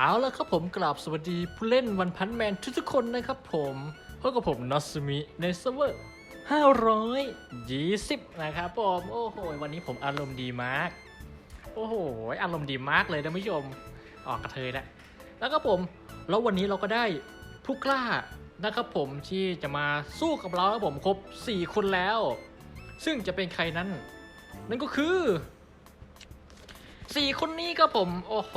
เอาละครับผมกราบสวัสดีผู้เล่นวันพันแมนทุกๆคนนะครับผมพบกับผมนอสมิในเซิร์ฟเวอร์520 นะครับผมโอ้โห วันนี้ผมอารมณ์ดีมาก โอ้โห อารมณ์ดีมากเลยท่านผู้ชม ออกกระเทยแล้วแล้วก็ผม แล้ววันนี้เราก็ได้ผู้กล้านะครับผมที่จะมาสู้กับเราครับผมครบ 4 คนแล้ว ซึ่งจะเป็นใครนั้น นั่นก็คือ สี่คนนี้ครับผม โอ้โห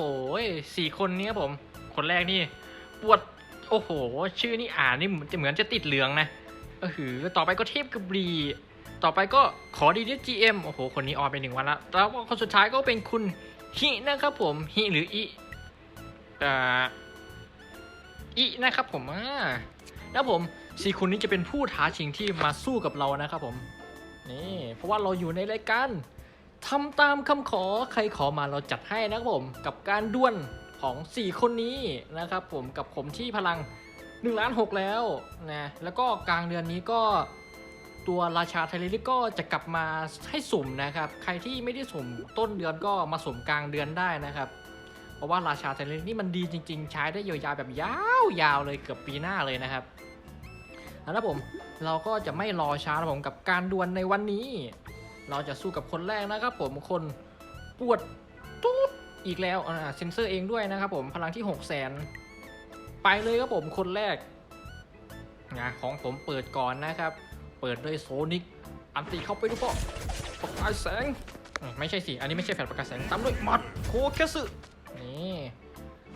สี่คนนี้ผม คนแรกนี่ ปวด โอ้โห ชื่อนี่อ่านนี่จะเหมือนจะติดเหลืองนะเออหือต่อไปก็เทพกระบรี ต่อไปก็ขอดีดีจีเอ็มโอ้โห คนนี้ออนไปหนึ่งวันละ แล้วคนสุดท้ายก็เป็นคุณฮินะครับผมฮิหรืออิอ่าอินะครับผมอ่าแล้วผมสี่คนนี้จะเป็นผู้ท้าชิงที่มาสู้กับเรานะครับผม นี่ เพราะว่าเราอยู่ในรายการ ทำตามคำขอใครขอมาเราจัดให้นะครับผม กับการด้วนของ 4 คนนี้นะครับผมกับผมที่พลัง1ล้าน6แล้วนะแล้วก็กลางเดือนนี้ก็ตัวราชาไทเลริก็จะกลับมาให้สุ่มนะครับ ใครที่ไม่ได้สุ่มต้นเดือนก็มาสุ่มกลางเดือนได้นะครับ เพราะว่าราชาไทเลรินี่มันดีจริง ๆ ใช้ได้ยาวๆแบบยาวๆเลยเกือบปีหน้าเลยนะครับแล้วผมเราก็จะไม่รอช้าผมกับการดวลในวันนี้ เราจะสู้กับคนแรกนะครับผมคนปวดตูดอีกแล้วอ่าเซนเซอร์เองด้วยนะครับผมพลังที่6 0 0 0 0 0ไปเลยครับผมคนแรกนะของผมเปิดก่อนนะครับ เปิดด้วยโซนิกอันตีเข้าไปดูก็ประกายแสงไม่ใช่สิ อันนี้ไม่ใช่แผ่นประกายแสงตามด้วยมัดโคเคสึนี่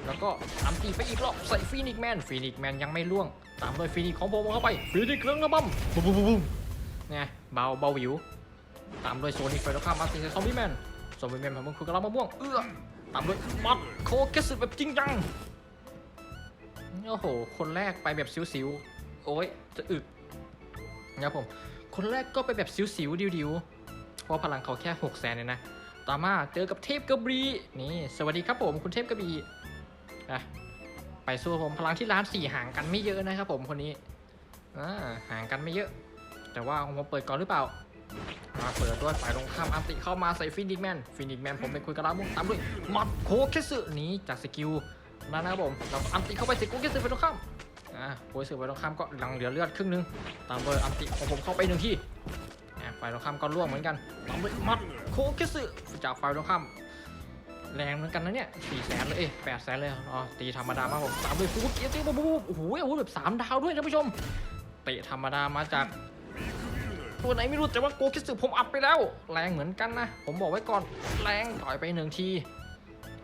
แล้วก็อันตีไปอีกรอบใส่ฟีนิกแมน ฟีนิกแมนยังไม่ล่วง ตามด้วยฟีนิกของผมเข้าไป ฟีนิกเครื่องระบำบุ้มบุ้มบุ้มไงเบาเบาหวิว ตามด้วยโซนิกไฟแล้วข้ามมาตีใส่ซอมบี้แมนซอมบี้แมนผมมันคือกระลามะม่วงเอื้อตามด้วยมัดโคเกสแบบจริงจังโอ้โห คนแรกไปแบบสิวๆ โอ้ยจะอึกนะครับผม คนแรกก็ไปแบบสิวๆ ดิวๆ เพราะพลังเขาแค่6 0แสนเนี่ยนะ ต่อมาเจอกับเทพกระบีนี่ สวัสดีครับผมคุณเทพกระบีนะไปสู้ผมพลังที่ร้านสี่ห่างกันไม่เยอะนะครับผมคนนี้อ่าห่างกันไม่เยอะ แต่ว่าของผมเปิดก่อนหรือเปล่า มาเปิดด้วยฝ่ายตรงข้ามอันติเข้ามาใส่ฟินิกแมนฟินิกแมนผมเป็นคุยกระลามุงตามด้วยมัดโคเคสึนี้จากสกิลนั่นนะครับผมเราอันติเข้าไปใส่โคเคสึฝ่ายตรงข้ามอ่าโคเคสึฝ่ายตรงข้ามก็หลังเหลือเลือดครึ่งหนึงตามด้วยอันติของผมเข้าไปหนึ่งที่อ่าฝ่ายตรงข้ามก็ร่วงเหมือนกันตามด้วยมัดโคเคสึจากฝ่ายตรงข้ามแรงเหมือนกันนะเนี่ยสี่แสนเลยเอ้แปดแสนเลยอ๋อตีธรรมดามากผมตามด้วยฟูเกียร์ตีบูบูโอ้โหอาวุธแบบสามดาวด้วยท่านผู้ชมเตะธรรมดามาจาก ตัวไหนไม่รู้แต่ว่าโกคิสึผมอัดไปแล้ว แรงเหมือนกันนะ ผมบอกไว้ก่อนแรงต่อยไปหนึ่งที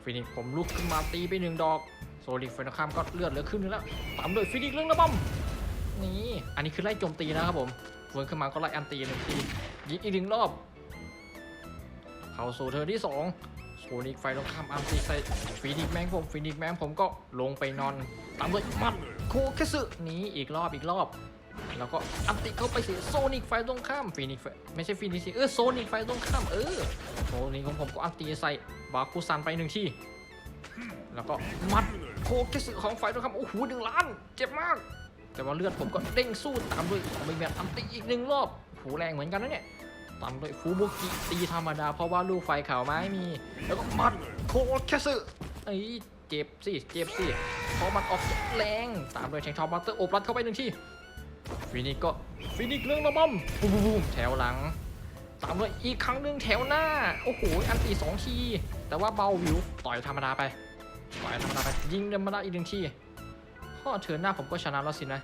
ฟินิกผมลุกขึ้นมาตีไปหนึ่งดอกโซลิกเฟนคามก็เลือดเหลือครึ่งนึงแล้วตามด้วยฟินิกเรื่องระบำนี่อันนี้คือไล่โจมตีนะครับผมเวิร์นขึ้นมาก็ไล่อันตีหนึ่งทียิงอีกหนึ่งรอบ เข้าสู่เธอที่สองโซนิกไฟตรงข้ามอันตีใส่ฟินิกแมงผมฟินิกแมงผมก็ลงไปนอนตามด้วยมัดโคคิสึนี่อีกรอบอีกรอบ แล้วก็อันติเข้าไปสิโซนิกไฟตรงข้ามฟีนิกไฟไม่ใช่ฟีนิกสิเออโซนิกไฟตรงข้ามเออโซนิกของผมก็อันติใส่บาคูซันไปหนึ่งที่ แล้วก็มัดโคเกสึของไฟตรงข้ามโอ้โหหนึ่งล้านเจ็บมาก แต่ว่าเลือดผมก็เด้งสู้ตามด้วยของแบบอันติอีกหนึ่งรอบโหแรงเหมือนกันนะเนี่ยตามด้วยฟูบุกิตีธรรมดาเพราะว่าลูกไฟขาวไม้มี แล้วก็มัดโคเกสึไอ้เจ็บสิเจ็บสิเพราะมันออกแรงตามด้วยแทงทอมบัตเตอร์โอบรัดเข้าไปหนึ่งที่ ฟินิกก็ฟินิกเรื่องระบำบูมบูมบูมแถวหลังตามด้วยอีกครั้งหนึ่งแถวหน้า โอ้โห อันตีสองที แต่ว่าเบาวิว ต่อยธรรมดาไป ต่อยธรรมดาไป ยิงธรรมดาอีกหนึ่งทีข้อเถินหน้าผมก็ชนะแล้วสินะ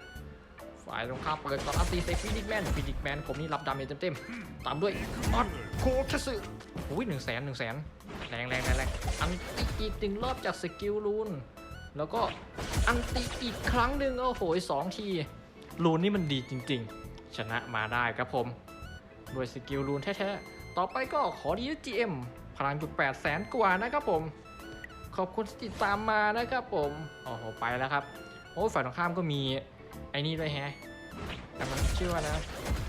ฝ่ายตรงข้ามเปิดก่อนอันตีใส่ฟินิกแมนฟินิกแมนผมนี่รับดาเมจเต็มๆ ตามด้วยอัดโคเคสึโอ้ยหนึ่งแสนหนึ่งแสนแรงแรงแรงแรงอันตีอีกหนึ่งรอบจากสกิลลูน แล้วก็อันตีอีกครั้งหนึ่งโอ้โหสองที รูนนี่มันดีจริงๆ ชนะมาได้ครับผม ด้วยสกิลรูนแท้ๆ ต่อไปก็ขอดี GM พลังจุด8แสนกว่านะครับผม ขอบคุณที่ติดตามมานะครับผมโอ้โหไปแล้วครับ โอ้ฝ่ายตรงข้ามก็มีไอ้นี่ด้วยแฮะแต่มันชื่อว่านะ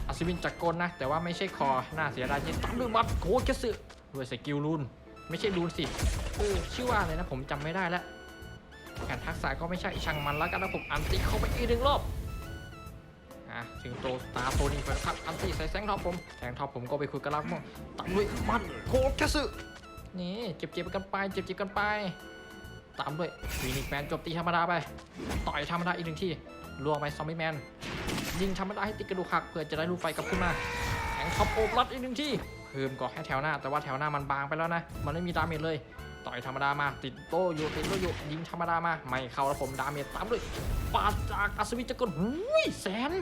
อัศวินจักรกลนะ แต่ว่าไม่ใช่คอหน่าเสียดายจริงตามด้วยมัดโกเกสึด้วยสกิลรูนไม่ใช่รูนสิเออชื่อว่าอะไรนะผมจำไม่ได้แล้วการทักษะก็ไม่ใช่ช่างมันแล้วกันนะผมอันติเข้าไปอีกหนึ่งรอบ อะสิงโตตาโตนี่ไปครับอันตีใส่แสงท็อปผมแสงท็อปผมก็ไปคุยกับลักมั่งตามด้วยมัดโคแคสึนี่เจ็บๆกันไปเจ็บๆกันไป ตามด้วยฟีนิกแมนจมตีธรรมดาไป ต่อยธรรมดาอีกหนึ่งที่ล่วงไปซอมบี้แมนยิงธรรมดาให้ติดกระดูกหักเพื่อจะได้ลูกไฟกลับขึ้นมาแทงท็อปโอบรัดอีกหนึ่งที่เพิ่มก็แค่แถวหน้า แต่ว่าแถวหน้ามันบางไปแล้วนะ มันไม่มีดาเมจเลย ต่อยธรรมดามา ติดโตอยู่ติดโตอยู่ยิงธรรมดามา ไม่เข้าแล้วผมดาเมจตามด้วยปาดจากอัศวินจักรหูยแสน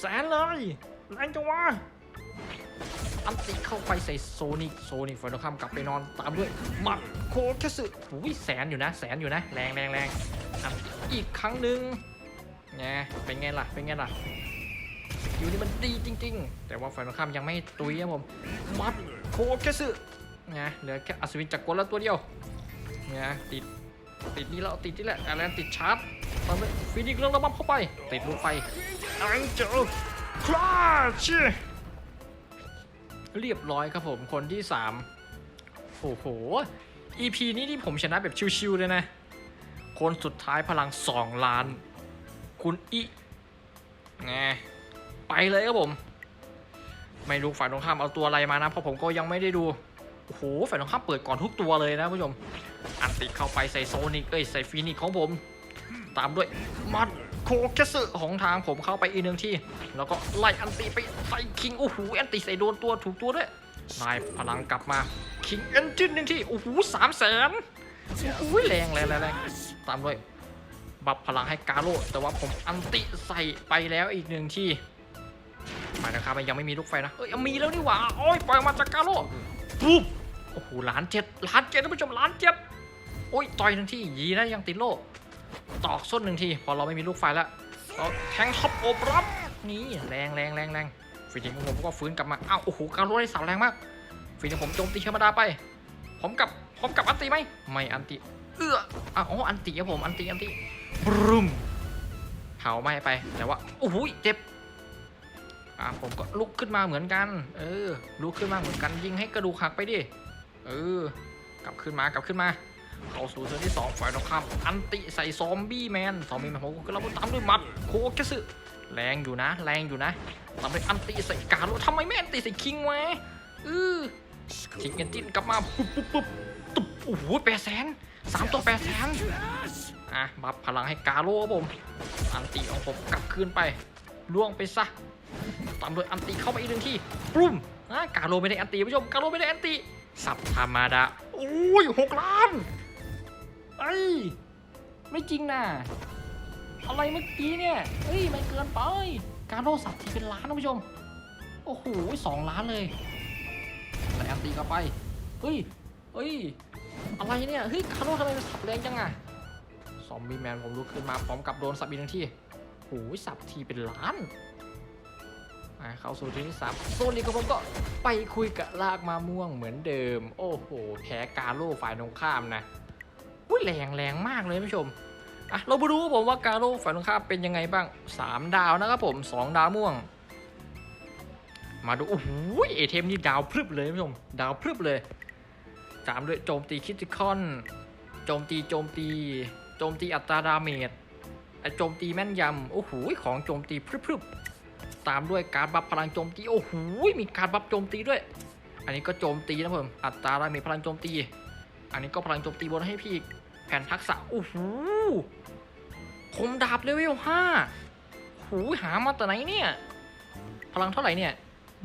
แสนเลยแรงจังวะอันติเข้าไปใส่โซนิกโซนิกไฟนอลคัมกลับไปนอนตามด้วยหมัดโคแคสึหูยแสนอยู่นะแสนอยู่นะ แรงแรงแรงอันอีกครั้งหนึ่งไงเป็นไงล่ะเป็นไงล่ะสกิลนี้มันดีจริง ๆ แต่ว่าไฟนอลคัมยังไม่ตุยครับผมหมัดโคแคสึไงเหลือแค่อัศวินจักรกลแล้วตัวเดียวไงติดติดนี่แล้วติดนี่แหละอะไรติดชาร์จตามด้วยฟินิกเรื่องระบับเข้าไป ติดลูกไฟ อังเจอคราชเรียบร้อยครับผมคนที่3โอ้โห EP นี้ที่ผมชนะแบบชิวๆเลยนะ คนสุดท้ายพลัง2ล้าน คุณอิไงไปเลยครับผม ไม่รู้ฝ่ายตรงข้ามเอาตัวอะไรมานะ เพราะผมก็ยังไม่ได้ดู โอ้โหฝ่ายตรงข้ามเปิดก่อนทุกตัวเลยนะผู้ชม อันติเข้าไปใส่โซนิกเอ้ยใส่ฟีนิกของผม ตามด้วยมัด คเคสึของทางผมเข้าไปอีกหนึ่งที่ แล้วก็ไล่อันติไปใส่คิงโอ้โหอันติใส่โดนตัวถูกตัวด้วยนายพลังกลับมาคิงเอนจินหนึ่งที่โอ้โหสามแสนโอ้โหแรงแรงแรงแรงตามด้วยบัฟพลังให้กาโร่แต่ว่าผมอันติใส่ไปแล้วอีกหนึ่งที่หมายนะครับมันยังไม่มีลูกไฟนะเอ้ยมีแล้วนี่หว่าโอ้ยปล่อยมาจากกาโร่ปุ๊บโอ้โหล้านเจ็ดล้านเจ็ดท่านผู้ชมล้านเจ็ดโอ้ยต่อยหนึ่งที่ยีนะยังติดโล่ ตอกส้นหนึ่งที พอเราไม่มีลูกไฟแล้วเราแทงท็อปโอบรับนี่แรงแรงแรงแรงฟินิกของผมก็ฟื้นกลับมาอ้าวโอ้โหการรู้ได้สาวแรงมากฟินิกผมโจมตีธรรมดาไปผมกับผมกับอันติไหมไม่อันติเอื้ออ้าวอ๋ออันติครับผมอันติอันติบรูมเผาไหม้ไปแต่ว่าโอ้โหเจ็บอ่าผมก็ลุกขึ้นมาเหมือนกัน เออลุกขึ้นมาเหมือนกันยิงให้กระดูกหักไปดิเออกลับขึ้นมากลับขึ้นมา เข้าสู่เทิร์นที่2ฝ่ายตรงข้ามอันติใส่ซอมบี้แมนซอมบี้แมนผมก็รับตามด้วยมัดโคแคสึแรงอยู่นะ แรงอยู่นะตามด้วยอันติใส่การุทำไมไม่อันติใส่คิงวะเออคิงเอนจินกลับมาปุ๊บปุ๊บปุ๊บตุ๊บโอ้โหแปดแสนสามตัวแปดแสนอะบัฟพลังให้กาโร่บผม อันติของผมกลับคืนไปล่วงไปซะตามด้วยอันติเข้าไปอีกหนึ่งที่ปุ้มอะกาโร่ไม่ได้อันติผู้ชมกาโร่ไม่ได้อันติสับธรรมดาโอ้ยหกล้าน เอ้ย ไม่จริงนะอะไรเมื่อกี้เนี่ยเอ้ยมันเกินไป การโดนสับทีเป็นล้านนะผู้ชม โอ้โหสองล้านเลยใส่อันตีเข้าไป เฮ้ย เฮ้ย อะไรเนี่ย เฮ้ย คาร์โดทำไมมันสับแรงจังอะซอมบี้แมนผมลุกขึ้นมาพร้อมกับโดนสับอีกหนึ่งที่โอ้โหสับทีเป็นล้านอะเข้าสู่ทีที่สามโซนนี้ก็ผมก็ไปคุยกับลากมาม่วงเหมือนเดิม โอ้โห แพ้กาโร่ฝ่ายตรงข้ามนะ อุ้ยแรงแรงมากเลยผู้ชมอะเราไปดูผมว่าการโร่ฝ่ายตรงข้ามเป็นยังไงบ้าง 3 ดาวนะครับผม2ดาวม่วง มาดูโอ้โหเอเทมนี่ดาวพรึบเลยผู้ชมดาวพรึบเลยตามด้วยโจมตีคิติคอนโจมตีโจมตี โจมตีอัตราดาเมจไอโจมตีแม่นยำโอ้โหของโจมตีพรึบๆตามด้วยการบัฟพลังโจมตีโอ้โหมีการบัฟโจมตีด้วย อันนี้ก็โจมตีนะผมอัตราดาเมจพลังโจมตี อันนี้ก็พลังโจมตีบนให้พี่ ผ่นทักษะโอ้โหคมดาบเลเวลห้าหูหามาแต่ไหนเนี่ย พลังเท่าไหร่เนี่ย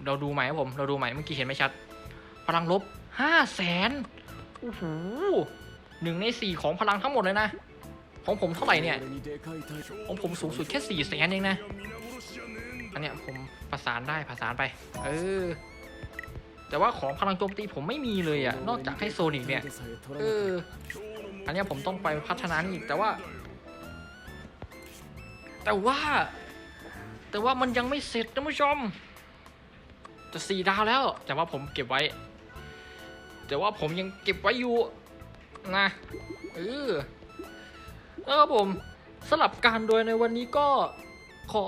เราดูใหม่ครับผม เราดูใหม่เมื่อกี้เห็นไม่ชัด พลังลบห้าแสนโอ้โหหนึ่งในสี่ของพลังทั้งหมดเลยนะ ของผมเท่าไหร่เนี่ย ของผมสูงสุดแค่สี่แสนเองนะ อันเนี้ยผมประสานได้ประสานไป เออแต่ว่าของพลังโจมตีผมไม่มีเลยอะนอกจากให้โซนิกเนี่ย เออ อันนี้ผมต้องไปพัฒนานี่อีกแต่ว่า แต่ว่า แต่ว่ามันยังไม่เสร็จนะผู้ชม จะสี่ดาวแล้ว แต่ว่าผมเก็บไว้ แต่ว่าผมยังเก็บไว้อยู่นะเออแล้วครับผมสลับการโดยในวันนี้ก็ขอ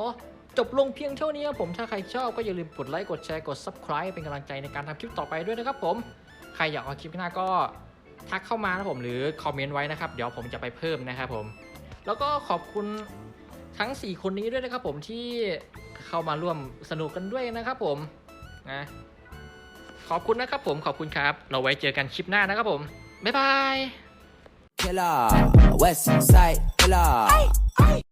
จบลงเพียงเท่านี้ครับผมถ้าใครชอบก็อย่าลืมกดไลค์กดแชร์กด subscribe เป็นกำลังใจในการทำคลิปต่อไปด้วยนะครับผม ใครอยากเอาคลิปหน้าก็ ทักเข้ามานะผมหรือคอมเมนต์ไว้นะครับ เดี๋ยวผมจะไปเพิ่มนะครับผม แล้วก็ขอบคุณทั้ง 4 คนนี้ด้วยนะครับผมที่เข้ามาร่วมสนุกกันด้วยนะครับผมนะขอบคุณนะครับผมขอบคุณครับ เราไว้เจอกันคลิปหน้านะครับผม บ๊ายบาย killer, West Side killer.